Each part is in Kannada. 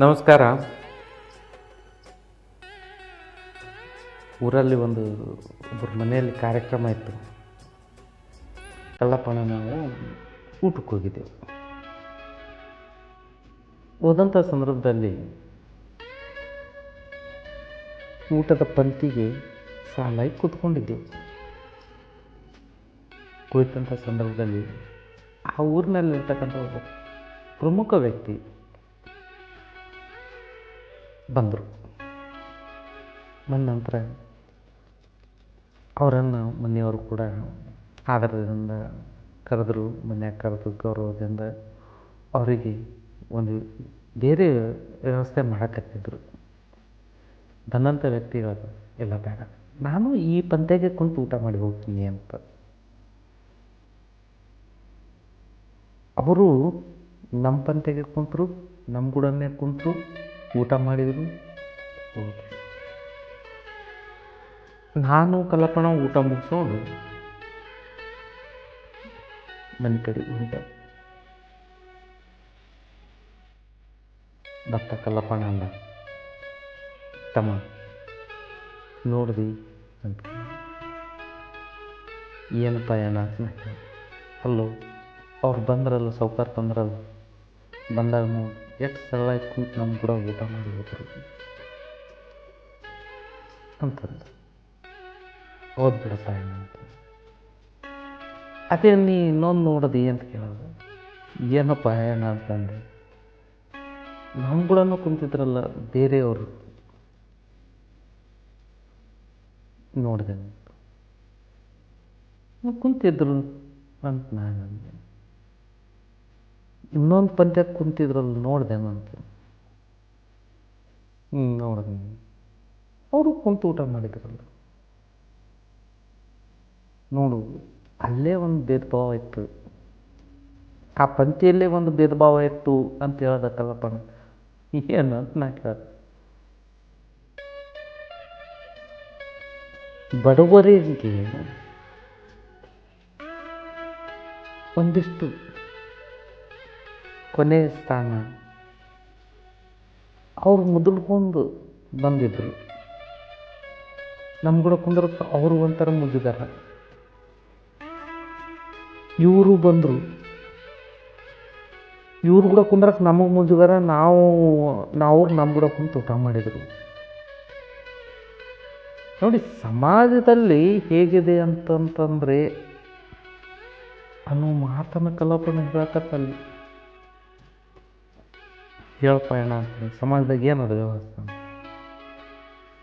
ನಮಸ್ಕಾರ. ಊರಲ್ಲಿ ಒಂದು ಒಬ್ಬರ ಮನೆಯಲ್ಲಿ ಕಾರ್ಯಕ್ರಮ ಇತ್ತು. ಕಲ್ಲಪ್ಪನ ನಾವು ಊಟಕ್ಕೆ ಹೋಗಿದ್ದೆವು. ಹೋದಂಥ ಸಂದರ್ಭದಲ್ಲಿ ಊಟದ ಪಂಕ್ತಿಗೆ ಸಾಲಾಗಿ ಕೂತ್ಕೊಂಡಿದ್ದೆವು. ಕುಳಿತಂಥ ಸಂದರ್ಭದಲ್ಲಿ ಆ ಊರಿನಲ್ಲಿರ್ತಕ್ಕಂಥ ಒಬ್ಬ ಪ್ರಮುಖ ವ್ಯಕ್ತಿ ಬಂದರು. ಬಂದ ನಂತರ ಅವರನ್ನು ಮನೆಯವರು ಕೂಡ ಆದರದಿಂದ ಕರೆದರು, ಮನ್ಯಾಗ ಕರೆದು ಗೌರವದಿಂದ ಅವರಿಗೆ ಒಂದು ಬೇರೆ ವ್ಯವಸ್ಥೆ ಮಾಡಕತ್ತಿದ್ರು. ಬಂದಂಥ ವ್ಯಕ್ತಿಗಳು ಇಲ್ಲ ಬೇಡ, ನಾನು ಈ ಪಂದ್ಯಕ್ಕೆ ಕುಂತು ಊಟ ಮಾಡಿ ಹೋಗ್ತೀನಿ ಅಂತ. ಅವರು ನಮ್ಮ ಪಂತೆಗೆ ಕುಂತರು, ನಮ್ಮ ಗುಡನ್ನೇ ಕುಂತರು ಊಟ ಮಾಡಿದರು? ಹೋದ್ರು. ನಾನು ಕಲ್ಲಪ್ಪಣ ಊಟ ಮುಗಿಸ್ಕೊಂಡು ಮನೆ ಕಡೆ ಹೊಂಟ ಭಕ್ತ ಕಲ್ಲಪ್ಪಣ ಅಂದ ತಮ್ಮ, ನೋಡ್ದಿ ಅಂತ. ಏನಪ್ಪ ಏನ ಅಲ್ಲೋ ಅವ್ರು ಬಂದ್ರಲ್ಲ, ಸೌಕಾರ ತಂದ್ರಲ್ಲ ಬಂದಾಗ ಎಷ್ಟು ಸರಳ ಕುಂತು ನಮ್ಮ ಕೂಡ ಊಟ ಮಾಡಿ ಹೋದ್ರು. ಅಂತಂದು. ಹೌದು ತಾಯಿ ಅಂತ. ಅದೇ ನೀ ಇನ್ನೊಂದು ನೋಡೋದು ಅಂತ ಕೇಳೋದು. ಏನಪ್ಪ ಏನ ಅಂತಂದೆ. ನಮ್ಮ ಕೂಡ ಕುಂತಿದ್ರಲ್ಲ ಬೇರೆಯವರು. ನೋಡಿದೆ ಕುಂತಿದ್ರು ಅಂತ ನಾನು ಅಂದೆ ಇನ್ನೊಂದು ಪಂದ್ಯ ಕುಂತಿದ್ರಲ್ಲ ನೋಡಿದೆ ನಂತ ಹ್ಞೂ ನೋಡಿದೆ. ಅವರು ಕುಂತು ಊಟ ಮಾಡಿದ್ರಲ್ಲ. ನೋಡು, ಅಲ್ಲೇ ಒಂದು ಭೇದ ಭಾವ ಇತ್ತು. ಆ ಪಂಕ್ತಿಯಲ್ಲೇ ಒಂದು ಭೇದ ಭಾವ ಇತ್ತು ಅಂತ ಹೇಳೋದಕ್ಕಲ್ಲ ಪಣ ಏನು ಅಂತ ನಾ ಕೇಳ್ದೆ. ಬಡವರಿಗೆ ಒಂದಿಷ್ಟು ಕೊನೆಯ ಸ್ಥಾನ. ಅವ್ರು ಮುದುಡ್ಕೊಂಡು ಬಂದಿದ್ರು. ನಮ್ಮ ಕೂಡ ಅವರು ಒಂಥರ ಮುಗಿದಾರ ಇವರು ಬಂದರು. ಇವ್ರು ಕೂಡ ಕುಂದ್ರಕ್ಕೆ ನಮಗೆ ಮುಜುಗರ, ನಾವು ನಾವು ನಮ್ಮ ಕೂಡ ಕುಂತು ಊಟ ಮಾಡಿದರು. ನೋಡಿ, ಸಮಾಜದಲ್ಲಿ ಹೇಗಿದೆ ಅಂತಂತಂದರೆ, ಅನ್ನೋ ಮಾತನ್ನು ಕಲಾಪನ ಹೇಳಕತ್ತಲ್ಲಿ. ಹೇಳಪ್ಪ ಅಣ್ಣ ಅಂತ ಸಮಾಜದಾಗ ಏನದ ವ್ಯವಸ್ಥೆ?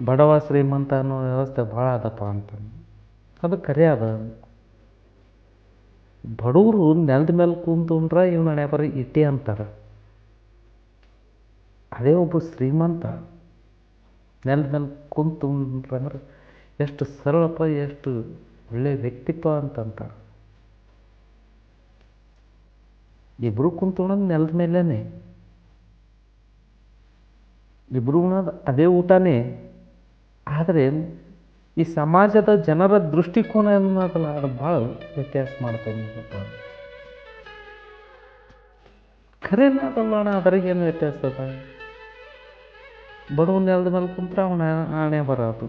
ಬಡವ ಶ್ರೀಮಂತ ಅನ್ನೋ ವ್ಯವಸ್ಥೆ ಭಾಳ ಅದಪ್ಪ ಅಂತ. ಅದು ಖರೆ ಅದ. ಬಡವರು ನೆಲದ ಮೇಲೆ ಕುಂತುಂಡ್ರೆ ಇವ್ನ ನೆಪರ ಇಟ್ಟಿ ಅಂತಾರೆ. ಅದೇ ಒಬ್ಬ ಶ್ರೀಮಂತ ನೆಲದ ಮೇಲೆ ಕುಂತ್ಕೊಂಡ್ರಂದ್ರೆ ಎಷ್ಟು ಸರಳಪ್ಪ, ಎಷ್ಟು ಒಳ್ಳೆಯ ವ್ಯಕ್ತಿತ್ವ ಅಂತಂತ. ಇಬ್ಬರು ಕುಂತ್ಕೊಳ್ಳೋದು ನೆಲದ ಮೇಲೇ ಇಬ್ಬರು ಅದೇ ಊಟನೇ. ಆದರೆ ಈ ಸಮಾಜದ ಜನರ ದೃಷ್ಟಿಕೋನ ಅನ್ನೋದಲ್ಲ ಅದು ಭಾಳ ವ್ಯತ್ಯಾಸ ಮಾಡ್ತದೆ ಖರೇನ ಅದಲ್ಲ ಅಣ್ಣ ಅದ್ರಾಗೇನು ವ್ಯತ್ಯಾಸ ಅದ? ಬಡವ ನೆಲದ ಮೇಲೆ ಕುಂತ್ರೆ ಅವನ ಹಣೆ ಬರೋದು.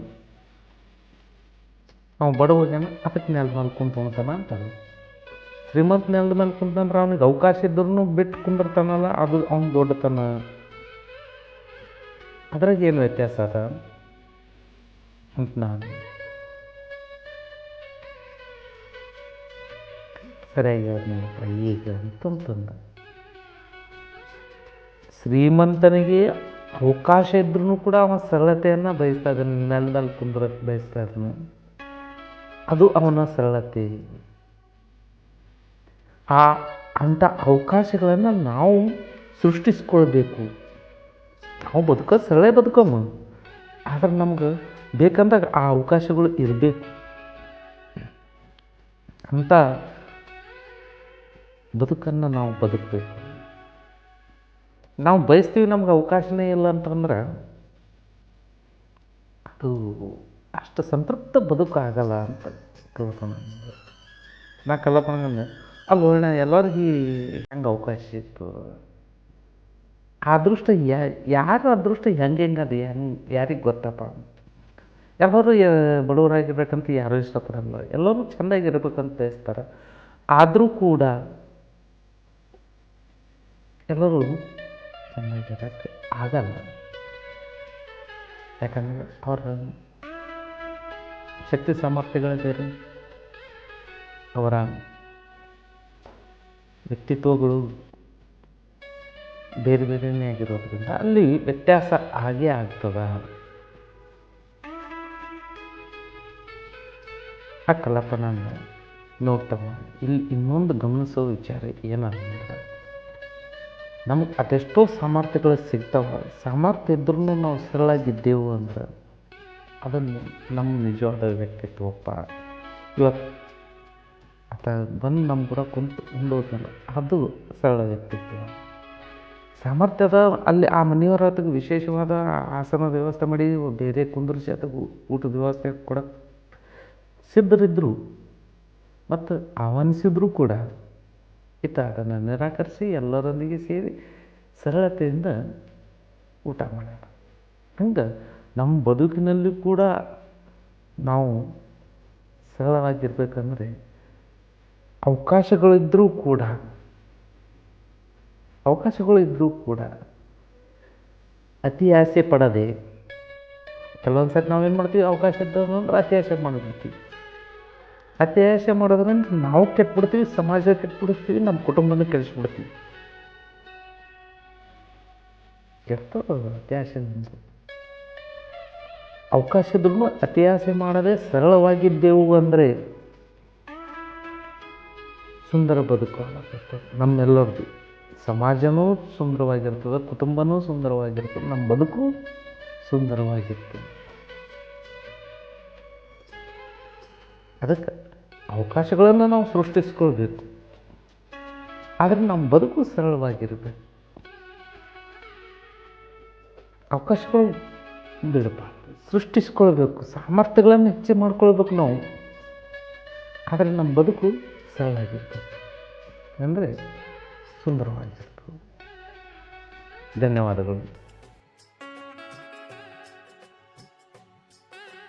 ಅವ ಬಡವಗೇನ ಅದಕ್ಕೆ ನೆಲದ ಮೇಲೆ ಕುಂತು ಉಣ್ತಾನ ಅಂತಾರೆ ಶ್ರೀಮಂತ ನೆಲದ ಮೇಲೆ ಕುಂತಂದ್ರೆ ಅವನಿಗೆ ಅವಕಾಶ ಇದ್ರೂ ಬಿಟ್ಟು ಕುಂದಿರ್ತಾನಲ್ಲ, ಅದು ಅವ್ನು ದೊಡ್ಡತನ. ಅದ್ರಾಗ ಏನು ವ್ಯತ್ಯಾಸ ಅದ? ಅಂತ ನಾನು ಸರಿಯಾಗಿ ಈಗ ಅಂತಂತಂದ ಶ್ರೀಮಂತನಿಗೆ ಅವಕಾಶ ಇದ್ರೂ ಕೂಡ ಅವನ ಸರಳತೆಯನ್ನು ಬಯಸ್ತಾ ಇದ್ದಾನೆ, ನೆಲದಲ್ಲಿ ಕುಂದ್ರಕ್ಕೆ ಬಯಸ್ತಾ ಇದ್ದಾನೆ. ಅದು ಅವನ ಸರಳತೆ. ಆ ಅಂಥ ಅವಕಾಶಗಳನ್ನು ನಾವು ಸೃಷ್ಟಿಸ್ಕೊಳ್ಬೇಕು. ನಾವು ಬದುಕೋ ಸರಳ ಬದುಕಮ್ಮ ಆದ್ರೆ ನಮ್ಗೆ ಬೇಕಂದಾಗ ಆ ಅವಕಾಶಗಳು ಇರಬೇಕು. ಅಂತ ಬದುಕನ್ನು ನಾವು ಬದುಕಬೇಕು. ನಾವು ಬಯಸ್ತೀವಿ ನಮ್ಗೆ ಅವಕಾಶನೇ ಇಲ್ಲ ಅಂತಂದ್ರೆ ಅದು ಅಷ್ಟು ಸಂತೃಪ್ತ ಬದುಕಾಗಲ್ಲ ಅಂತ ಕೇಳ್ಕೊಂಡು ನಾ ಕಲ್ಲಪ್ಪ ಅಲ್ಲ ಎಲ್ಲರಿಗೂ ಹೆಂಗೆ ಅವಕಾಶ ಇತ್ತು? ಅದೃಷ್ಟ ಯಾರ ಅದೃಷ್ಟ ಹೆಂಗೆ ಹೆಂಗೆ ಅದು ಹೆಂಗೆ, ಯಾರಿಗೆ ಗೊತ್ತಪ್ಪ? ಎಲ್ಲರೂ ಬಡವರಾಗಿರ್ಬೇಕಂತ ಯಾರೂ ಇಷ್ಟಪಡಲ್ಲ. ಎಲ್ಲರೂ ಚೆನ್ನಾಗಿರ್ಬೇಕಂತ ಬಯಸ್ತಾರೆ ಆದರೂ ಕೂಡ ಎಲ್ಲರೂ ಚೆನ್ನಾಗಿರೋಕ್ಕೆ ಆಗಲ್ಲ. ಯಾಕಂದರೆ ಅವರ ಶಕ್ತಿ ಸಾಮರ್ಥ್ಯಗಳು ಬೇರೆ ಅವರ ವ್ಯಕ್ತಿತ್ವಗಳು ಬೇರೆ ಬೇರೆಯೇ ಆಗಿರೋದ್ರಿಂದ ಅಲ್ಲಿ ವ್ಯತ್ಯಾಸ ಆಗೇ ಆಗ್ತದೆ. ಆ ಕಲಾಪನ ನೋಡ್ತವ. ಇಲ್ಲಿ ಇನ್ನೊಂದು ಗಮನಿಸೋ ವಿಚಾರ ಏನಂದ್ರೆ, ನಮ್ಗೆ ಅದೆಷ್ಟೋ ಸಾಮರ್ಥ್ಯಗಳು ಸಿಗ್ತಾವ. ಸಾಮರ್ಥ್ಯ ಇದ್ರೂ ನಾವು ಸರಳಾಗಿದ್ದೆವು ಅಂದ್ರೆ ಅದನ್ನು ನಮ್ಮ ನಿಜವಾದ ವ್ಯಕ್ತಿತ್ವಪ್ಪ. ಇವತ್ತು ಆತ ಬಂದು ನಮ್ಮ ಕೂಡ ಕುಂತು ಉಂಡೋದಲ್ಲ ಅದು ಸರಳ ವ್ಯಕ್ತಿತ್ವ. ಸಾಮರ್ಥ್ಯದ ಅಲ್ಲಿ ಆ ಮನೆಯವರ ಅದಕ್ಕೆ ವಿಶೇಷವಾದ ಆಸನ ವ್ಯವಸ್ಥೆ ಮಾಡಿ, ಬೇರೆ ಕುಂದ್ರಿಸಿ ಅದಕ್ಕೆ ಊಟದ ವ್ಯವಸ್ಥೆ ಕೂಡ ಸಿದ್ಧರಿದ್ದರು ಮತ್ತು ಆಹ್ವಾನಿಸಿದ್ರು ಕೂಡ ಈತ ಅದನ್ನು ನಿರಾಕರಿಸಿ ಎಲ್ಲರೊಂದಿಗೆ ಸೇರಿ ಸರಳತೆಯಿಂದ ಊಟ ಮಾಡ್ಯಾರ. ಹಂಗೆ ನಮ್ಮ ಬದುಕಿನಲ್ಲಿ ಕೂಡ ನಾವು ಸರಳವಾಗಿರ್ಬೇಕಂದ್ರೆ ಅವಕಾಶಗಳಿದ್ದರೂ ಕೂಡ ಅವಕಾಶಗಳು ಇದ್ದರೂ ಕೂಡ ಅತಿ ಆಸೆ ಪಡದೆ ಕೆಲವೊಂದು ಸರ್ತಿ ನಾವೇನು ಮಾಡ್ತೀವಿ, ಅವಕಾಶ ಇದ್ದವು ಅಂದ್ರೆ ಅತಿ ಆಸೆ ಮಾಡಿಬಿಡ್ತೀವಿ ಅತಿ ಆಸೆ ಮಾಡೋದ್ರಿಂದ ನಾವು ಕೆಟ್ಬಿಡ್ತೀವಿ, ಸಮಾಜ ಕೆಟ್ಬಿಡ್ತೀವಿ ನಮ್ಮ ಕುಟುಂಬನ ಕೆಡಿಸ್ಬಿಡ್ತೀವಿ. ಕೆಡ್ತದ ಅತಿ ಆಸೆ ಅವಕಾಶ ಅತಿ ಆಸೆ ಮಾಡದೆ ಸರಳವಾಗಿದ್ದೆವು ಅಂದರೆ ಸುಂದರ ಬದುಕು ಆಗತ್ತೆ ಸಮಾಜನೂ ಸುಂದರವಾಗಿರ್ತದೆ, ಕುಟುಂಬನೂ ಸುಂದರವಾಗಿರ್ತದೆ, ನಮ್ಮ ಬದುಕು ಸುಂದರವಾಗಿರ್ತದೆ. ಅದಕ್ಕೆ ಅವಕಾಶಗಳನ್ನು ನಾವು ಸೃಷ್ಟಿಸ್ಕೊಳ್ಬೇಕು. ಆದರೆ ನಮ್ಮ ಬದುಕು ಸರಳವಾಗಿರಬೇಕು. ಅವಕಾಶಗಳು ಬಿಡಬಾರ್ದು ಸೃಷ್ಟಿಸ್ಕೊಳ್ಬೇಕು, ಸಾಮರ್ಥ್ಯಗಳನ್ನು ಹೆಚ್ಚು ಮಾಡ್ಕೊಳ್ಬೇಕು ನಾವು. ಆದರೆ ನಮ್ಮ ಬದುಕು ಸರಳಾಗಿರ್ತದೆ ಅಂದರೆ ಸುಂದರವಾಗಿರ್ಬೇಕು ಧನ್ಯವಾದಗಳು.